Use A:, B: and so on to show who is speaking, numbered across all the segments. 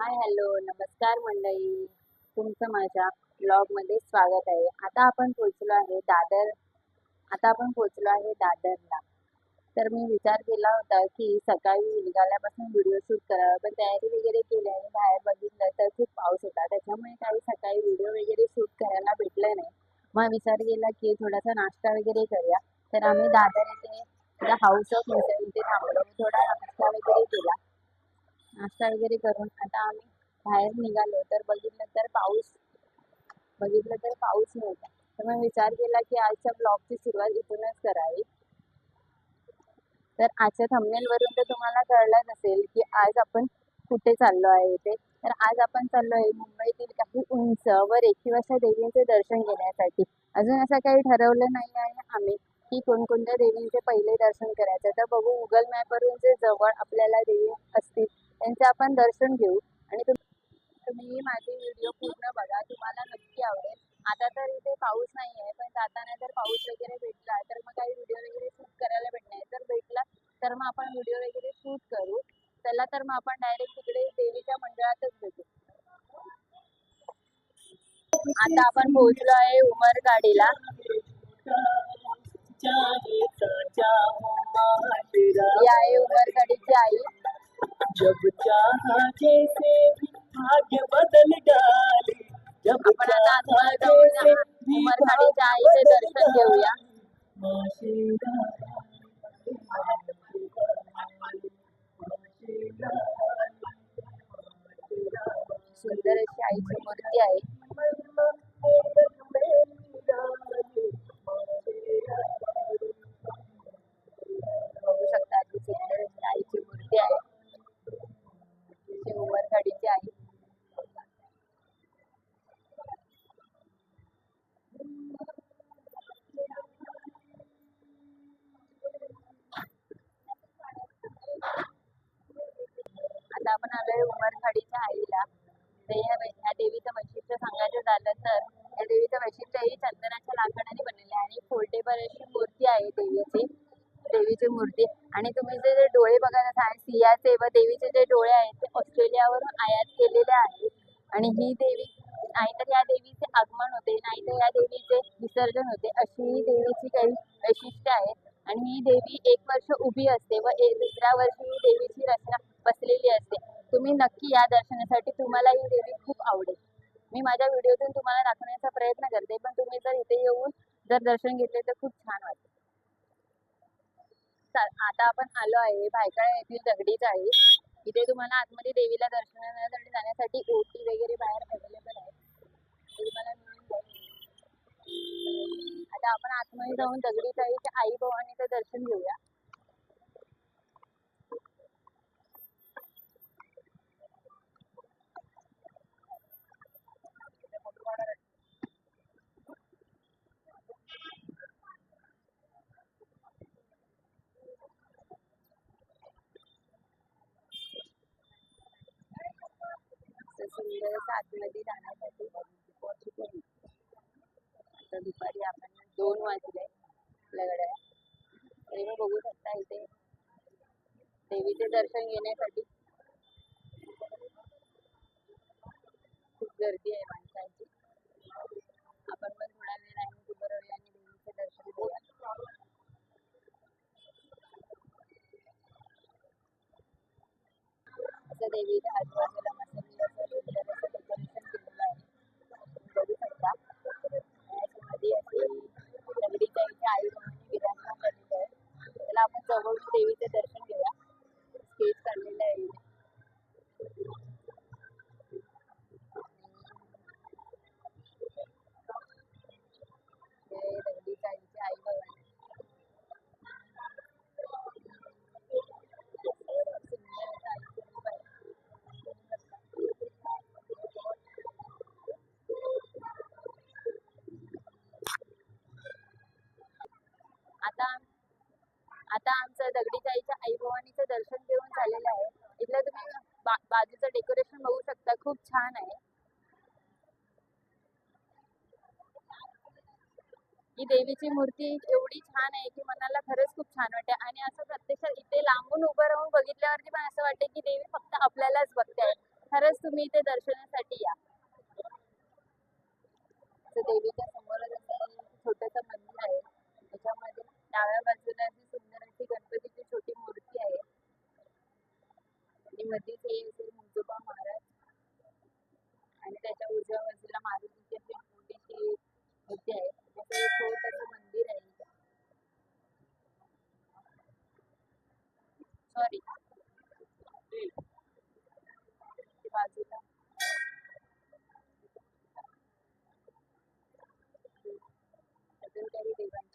A: Hi hello. नमस्कार मंडळी. तुमचं माझ्या ब्लॉगमध्ये स्वागत आहे. आता आपण पोहोचलो आहे दादर. आता आपण पोहोचलो आहे दादरला. तर मी विचार केला होता की सकाळी निघाल्यापासून व्हिडिओ शूट करावा. पण तयारी वगैरे केली आणि बाहेर बघितलं तर खूप पाऊस होता. त्याच्यामुळे काही सकाळी व्हिडिओ वगैरे शूट करायला भेटलं नाही. मग विचार केला की थोडासा नाश्ता वगैरे करूया. तर आम्ही दादर इथे हाऊस ऑफ मिसळ इथे थांबलो. थोडा नाश्ता वगैरे केला. नाश्ता वगैरे करून आता आम्ही बाहेर निघालो तर बघितलं तर पाऊस बघितलं तर पाऊस नव्हता. तर मग विचार केला की आजच्या ब्लॉगची सुरुवात इथूनच करावी. तर आजच्या thumbnail वरून तर तुम्हाला कळलंच असेल की आज आपण कुठे चाललो आहे इथे. तर आज आपण चाललो आहे मुंबईतील काही उंच व रेखीवाशा देवींचे दर्शन घेण्यासाठी. अजून असं काही ठरवलं नाही आहे आम्ही की कोणकोणत्या देवींचे पहिले दर्शन करायचं. तर बघू गुगल मॅपवरून जे जवळ आपल्याला देवी असतील त्यांचे आपण दर्शन घेऊ. आणि तुम- तुम्ही माझे व्हिडिओ पूर्ण बघा. तुम्हाला नक्की आवडेल. आता तर इथे पाऊस नाही आहे पण जाताना जर पाऊस वगैरे भेटला तर मग काही व्हिडिओ वगैरे शूट करायला भेटणार. जर भेटला तर मग आपण व्हिडिओ वगैरे शूट करू. चला तर मग आपण डायरेक्ट तिकडे देवीच्या मंडळातच भेटू. आता आपण पोहोचलो आहे उमरगाडीला ही आहे उमरगाडीची आई.
B: जब चाहा जैसे भी भाग्य बदल डाले जब
A: आपण आता
B: चाहा जैसे भी
A: उमरगाडीच्या आईचे दर्शन घेऊया. सुंदर अशी आईची मूर्ती आहे. बघू शकता अशी सुंदर अशी आईची मूर्ती आहे. गाडीचे ओव्हर गाडीचे आहे आता आपण आलोय उमरखाडीच्या आईला. या देवीचं वैशिष्ट्य सांगायचं झालं तर या देवीचं वैशिष्ट्य ही चंदनाच्या लाकडाने बनलेली आहे आणि फोल्डेबल अशी मूर्ती आहे देवीची. देवीची मूर्ती. आणि तुम्ही जे जे डोळे बघत आहे सियाचे व देवीचे जे डोळे आहेत ते ऑस्ट्रेलियावरून आयात केलेले आहेत. आणि ही देवी नाहीतर या देवीचे आगमन होते नाहीतर या देवीचे विसर्जन होते अशी ही देवीची काही वैशिष्ट्य आहेत आणि ही देवी एक वर्ष उभी असते व ए- दुसऱ्या वर्षी ही देवीची रचना बसलेली असते. तुम्ही नक्की या दर्शनासाठी तुम्हाला ही देवी खूप आवडेल. मी माझ्या व्हिडिओतून तुम्हाला दाखवण्याचा प्रयत्न करते पण तुम्ही जर इथे येऊन जर दर्शन घेतले तर खूप छान वाटते. आता आपण आलो आहे भायखळा येथील दगडी चाळी इथे तुम्हाला आतमध्ये देवीला दर्शनासाठी जाण्यासाठी ओटी वगैरे बाहेर अवेलेबल आहे. तुम्हाला मिळून जाईल. आता आपण आतमध्ये जाऊन दगडी चाळीच्या आई भवानीचं दर्शन घेऊया. सुंदर असं आतमध्ये जाण्यासाठी आता दुपारी आपण दोन वाजले आपल्याकडे तरी मग बघू शकता इथे देवीचे दर्शन घेण्यासाठी खूप गर्दी आहे माणसांची. आपण पण थोडा वेळ आहे आणि देवीचे दर्शन घेऊया. असं देवीच्या आजूबाजूला मस्त असं सुंदर असं डेकोरेशन केलेलं आहे तुम्ही बघू शकता याच्यामध्ये अशी दगडी चाळीच्या आई भवानी विराजमान झालेली आहे त्याला आपण जवळून देवीचे दर्शन घेऊया स्टेज काढलेलं आहे इथे. हे दगडी चाळीची आई भवानी सुंदर असं आईचं रूप आहे. आता आता आमचं दगडी चाळीच्या आई भवानीचं दर्शन घेऊन झालेलं आहे. इथलं तुम्ही बा बाजूचं डेकोरेशन बघू शकता. खूप छान आहे. ही देवीची मूर्ती एवढी छान आहे की मनाला खरंच खूप छान वाटते. आणि असं प्रत्यक्षात इथे लांबून उभं राहून बघितल्यावरती पण असं वाटते की देवी फक्त आपल्यालाच बघते. आहे खरंच तुम्ही इथे दर्शनासाठी या. तर देवीच्या समोरच असं छोटस मंदिर आहे. त्याच्यामध्ये डाव्या बाजूला सुंदर अशी गणपतीची छोटी मूर्ती आहे आणि मध्येच हे मुजोबा महाराज. आणि त्याच्या उजव्या बाजूला मारुतीची अशी मोठीशी मूर्ती आहे. त्याचं एक छोटस मंदिर आहे सॉरी बाजूला. अजून काही देवा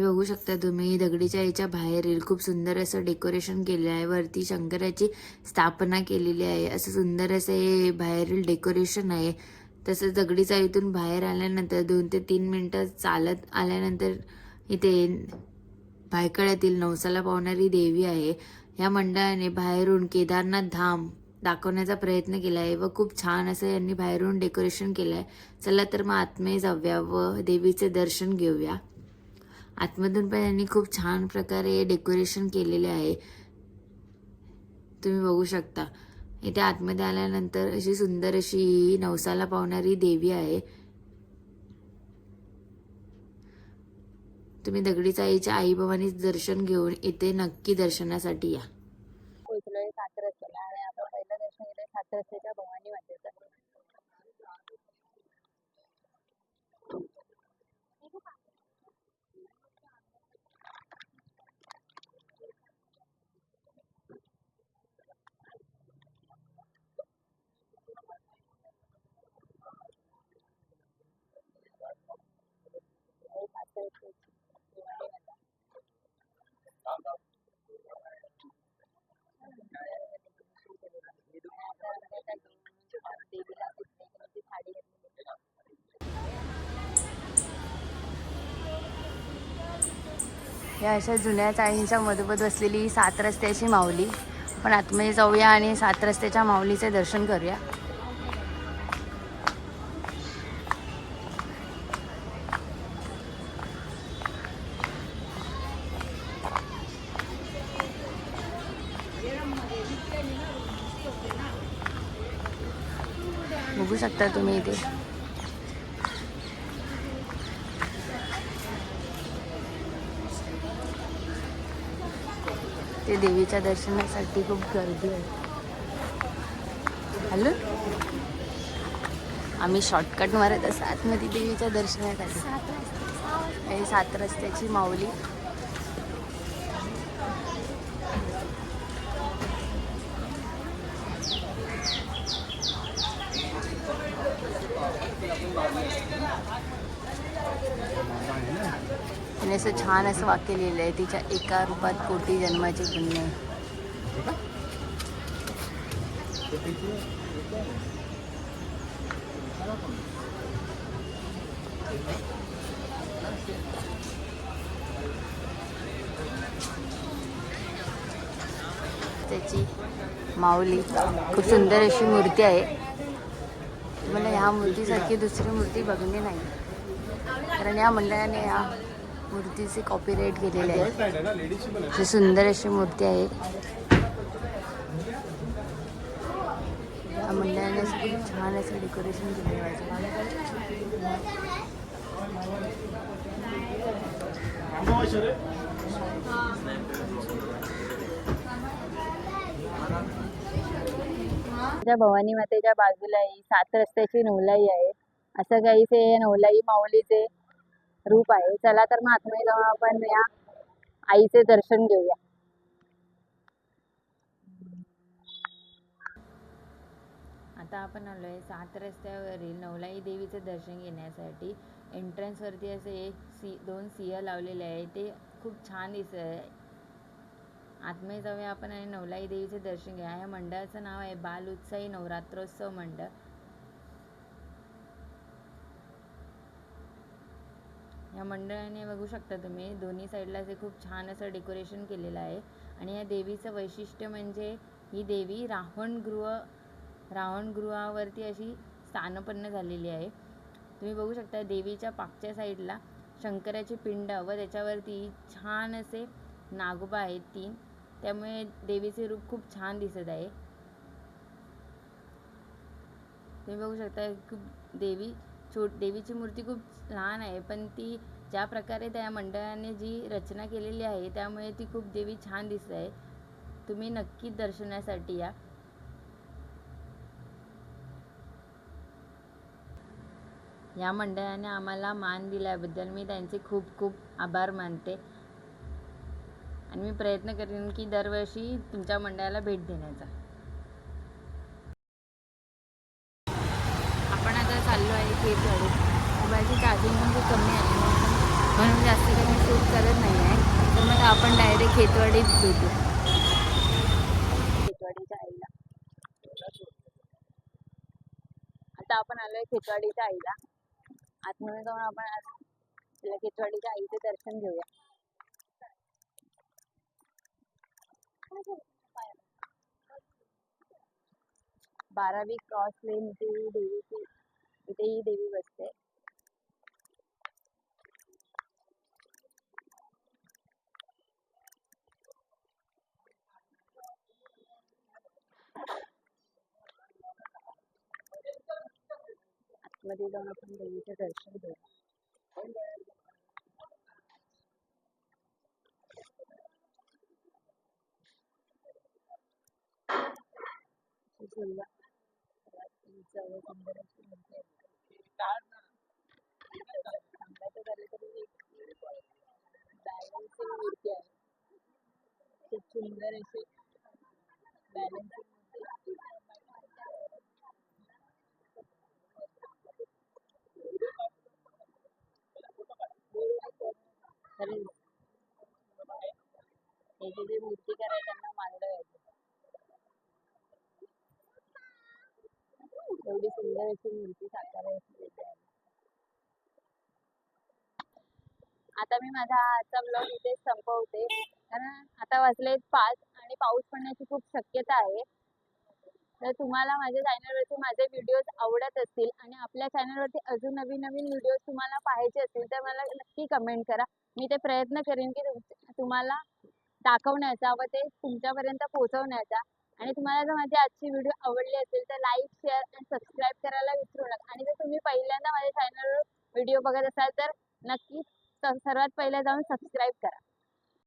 C: हे बघू शकता तुम्ही दगडीच्या याच्या बाहेरील खूप सुंदर असं डेकोरेशन केलं आहे. वरती शंकराची स्थापना केलेली आहे. असं सुंदर असं हे बाहेरील डेकोरेशन आहे. तसंच दगडीच्या इथून बाहेर आल्यानंतर दोन ते तीन मिनटं चालत आल्यानंतर इथे भायखळ्यातील नवसाला पावणारी देवी आहे. या मंडळाने बाहेरून केदारनाथ धाम दाखवण्याचा प्रयत्न केला आहे व खूप छान असं यांनी बाहेरून डेकोरेशन केलं आहे चला तर मग आत्मे जाऊया व देवीचे दर्शन घेऊया. आतमधून पण यांनी खूप छान प्रकारे डेकोरेशन केलेले आहे. तुम्ही बघू शकता. इथे आतमध्ये आल्यानंतर अशी सुंदर अशी नवसाला पावणारी देवी आहे. तुम्ही दगडीचा आईच्या आई भवानी दर्शन घेऊन इथे नक्की दर्शनासाठी या.
A: सात रस्त्याला आणि आपण पहिलं दर्शन घेतलंय सात रस्त्याच्या भवानी मातेचं
C: या अशा जुन्या चाळींच्या मधोमध बसलेली सात रस्त्याची माऊली. आपण आतमध्ये जाऊया आणि सात रस्त्याच्या माऊलीचे दर्शन करूया. बघू शकता तुम्ही इथे. देवीच्या दर्शनासाठी खूप गर्दी आहे. हॅलो? आम्ही शॉर्टकट मारत असं आतमध्ये देवीच्या दर्शनासाठी. सात रस्त्याची माऊली. आणि असं छान असं वाक्य लिहिलं आहे तिच्या एका रूपात कोटी जन्माची पुण्य त्याची माऊली खूप सुंदर अशी मूर्ती आहे. मला ह्या मूर्तीसारखी दुसरी मूर्ती बघणे नाही. कारण या मंडळाने या मूर्तीचे कॉपीराईट केलेले आहे. अशी सुंदर अशी मूर्ती आहे. या मंडळाने असं खूप छान असं डेकोरेशन केलेलं आहे.
A: त्या भवानी मातेच्या बाजूला ही सात रस्त्याची नवलाई आहे. असं काहीच हे नवलाई माऊलीचे रूप आहे. चला तर मग आतमध्ये जाऊन आपण या आईचे दर्शन घेऊया.
C: आता आपण आलोय सात रस्त्यावरील नवलाई देवीचे दर्शन घेण्यासाठी. एंट्रन्सवरती असे एक सी दोन सिंह लावलेले आहे ते खूप छान दिसत आहे आत्मय जाऊया आपण आणि नवलाई देवीचे दर्शन घ्या ह्या मंडळाचं नाव आहे बाल उत्साही नवरात्रोत्सव मंडळ. या मंडळाने बघू शकता तुम्ही दोन्ही साईडला असे खूप छान असं डेकोरेशन केलेलं आहे. आणि या देवीचं वैशिष्ट्य म्हणजे ही देवी रावणगृह रावणगृहावरती अशी स्थानपन्न झालेली आहे. तुम्ही बघू शकता देवीच्या पाकच्या साईडला शंकराची पिंड व त्याच्यावरती छान असे नागोबा आहेत तीन. त्यामुळे देवीचे रूप खूप छान दिसत आहे. तुम्ही बघू शकता खूप देवी छोट देवीची मूर्ती खूप लहान आहे पण ती ज्या प्रकारे त्या मंडळाने जी रचना केलेली आहे त्यामुळे ती खूप देवी छान दिसत आहे. तुम्ही नक्की दर्शनासाठी या. या मंडळाने आम्हाला मान दिल्याबद्दल मी त्यांचे खूप खूप आभार मानते. आणि मी प्रयत्न करेन की दरवर्षी तुमच्या मंडळाला भेट देण्याचा आपण आता हे आहे मोबाईलची चार्जिंग पण खूप कमी आहे म्हणून जास्त काही मी शूट करत नाही आहे. तर मग आपण डायरेक्ट खेतवाडीत भेटू.
A: खेतवाडीच्या आईला. आता आपण आलोय खेतवाडीच्या आईला. आतमध्ये जाऊन आपण आज आपल्या खेतवाडीच्या आईचे दर्शन घेऊया. बारावी क्रॉस लेन ती देवीची ही देवी बसते आतमध्ये जाऊन आपण देवीचं दर्शन घेऊ अशी सुरुवात जवळ सुंदर अशी मूर्ती आहे. सांगायचं झालं तर बॅलन्सिंग मूर्ती आहे खूप सुंदर अशी बॅलन्सिंग मूर्ती खरंच याची जी मूर्ती करायला त्यांना मांडव येते एवढी सुंदर अशी मूर्ती साकारायची येते आहे. आता मी माझा आजचा ब्लॉग इथेच संपवते. कारण आता वाजले पाच आणि पाऊस पडण्याची खूप शक्यता आहे. तर तुम्हाला माझ्या चॅनलवरती माझे व्हिडिओज आवडत असतील आणि आपल्या चॅनलवरती अजून नवीन नवीन व्हिडिओज तुम्हाला पाहायचे असतील तर मला नक्की कमेंट करा. मी ते प्रयत्न करेन की तुम्हाला दाखवण्याचा व ते तुमच्यापर्यंत पोहोचवण्याचा. आणि तुम्हाला जर माझी आजची व्हिडिओ आवडली असेल तर लाईक शेअर आणि सबस्क्राईब करायला विसरू नका. आणि जर तुम्ही पहिल्यांदा माझ्या चॅनलवर व्हिडिओ बघत असाल तर नक्की सर्वात पहिला जाऊन सबस्क्राईब करा.